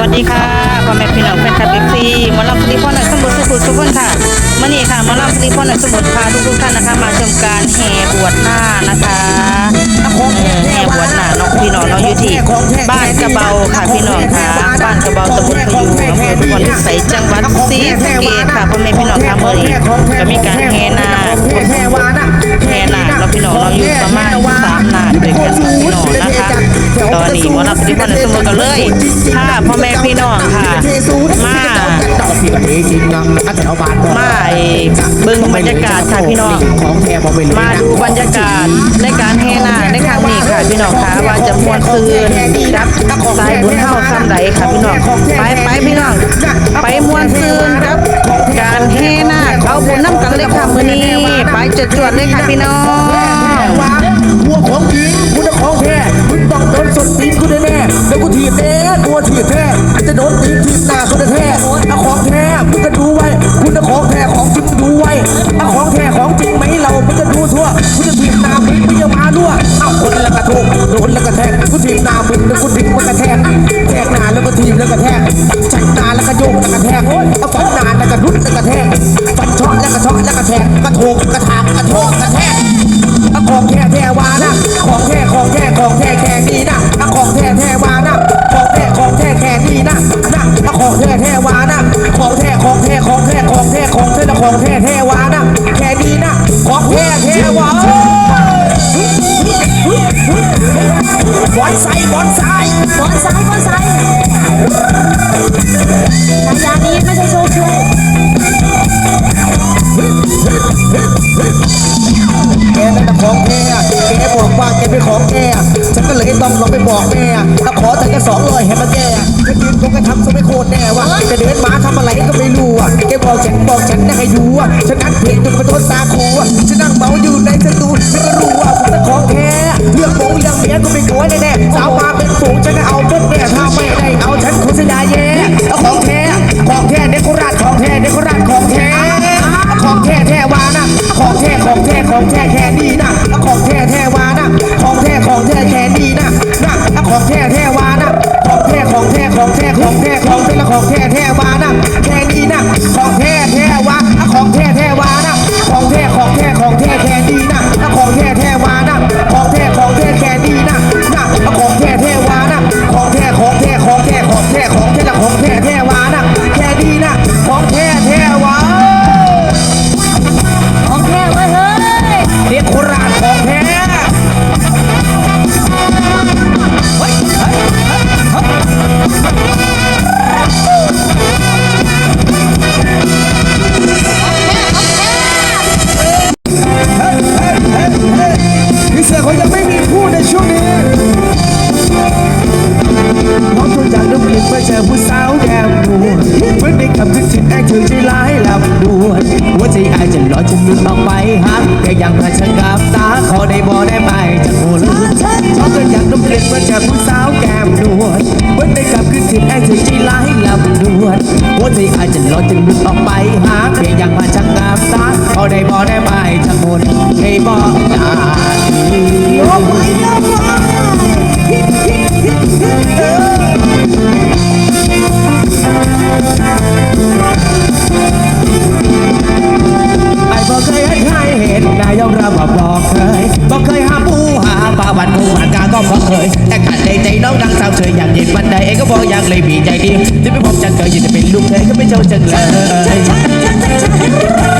วัสดีค่ะพ่อแม่พี่น้องแฟนคลับเอฟซีมอลำสลีพรในสมุทรสุขุมทุกคนค่ะมื่อนี้ค่ะมอลำสลีพรในสมุทรพาทุกทุกท่านนะคะ มาชมการแห่บวชหน้านะคะแห่บวชหน้าน้องพี่น้องน้องยู่ที่บ้านกระเบาค่ะพี่น้องค่ะบ้านกระเบาตำบลพยูอำเภอทุกคนใสยจังหวัดศรีสะเกษค่ะพ่อแม่พี่น้องค่ะมื่อนี้ก็มีการ นี้หมอลำสลีพรในสมุกันเลยค่ะพ่อแม่พี่น้องค่ะ มาที่ประเทศจริงนะแถวบ้านมาไอ้เบิ่งบรรยากาศค่ะพี่น้อง มาดูบรรยากาศในการแห่นาในครั้งนี้ค่ะพี่น้องค่ะว่าจะมวนซืนกับสายบุญเฮาซ้ำใดค่ะพี่น้องไปไปพี่น้องไปมวนซืนกับการแห่นาเอาบุญน้ำกันเลยค่ะมื้อนี้ไปจวดเลยค่ะพี่น้องวัวของจริงคุณของแท้ โดนสดตีนคุณแน่ๆแล้วกูถีบแน่ตัวถีบแท้จะโดนตีนถีบหน้าคุณแท้เอาของแท้มึงก็ดูไว้คุณของแท้ของจริงดูไว้เอาของแท้ของจริงไหมเรามึงก็ดูทั่วคุณจะถีบหน้ามึงมึงอย่ามารั่วเอาคนละกระทงโดนแล้วก็แทงกูถีบหน้ามึงแล้วกูดึงมันกระแทกแทกหน้าแล้วก็ถีบแล้วก็แทกจัดหน้าแล้วก็โยกแล้วก็แทกเอาฟันหน้าแล้วก็ดุดแล้วก็แทกฟันช็อตแล้วก็ช็อตแล้วก็แทกกระโถกกระถางกระโถก แท้ของแท้ของแท้ของแท้ของแท้ของแท้แท้วานะแค่นี้นะของแท้แท้วาบอนไซบอนไซบอลซ้ายบอลซ้ายสัญญานี้ไม่ใช่โชว์ช่วยแกนั่นน่ของแท้แกบอกว่าแกเป็นของแท้ฉันก็เลยต้องลองไปบอกแม่ถ้าขอแต่แค่สองร้อยให้มาแก จะยืนคงกระทำซะไม่โคตรแน่ว่ะจะเดินมาทำอะไรก็ไม่รู้อะแกบอกฉันบอกฉันนะให้อยู่อะฉันนัดเพลงจนไปโดนตาคูอะ รับตาขอได้บ่ได้ไหมจะโหนน้องจนจากน้ำเกล็ดมาจากผู้สาวแก้มนวลเมื่อได้กลับขึ้นถึงแอคถึงใจร้ายลำดวนหัวใจอาจจะลอยจะลุดออกไปหาเพียงอยาฉันกับตาขอได้บ่ได้ไหมจะโหนให้บอกได้ น้องดังสาวเฉยอยากเย็นวันใดเองก็บอกอยากเลยมีใจดีที่ไม่พบจังเคยอยากจะเป็นลูกเธอก็ไม่เจ้าจังเลย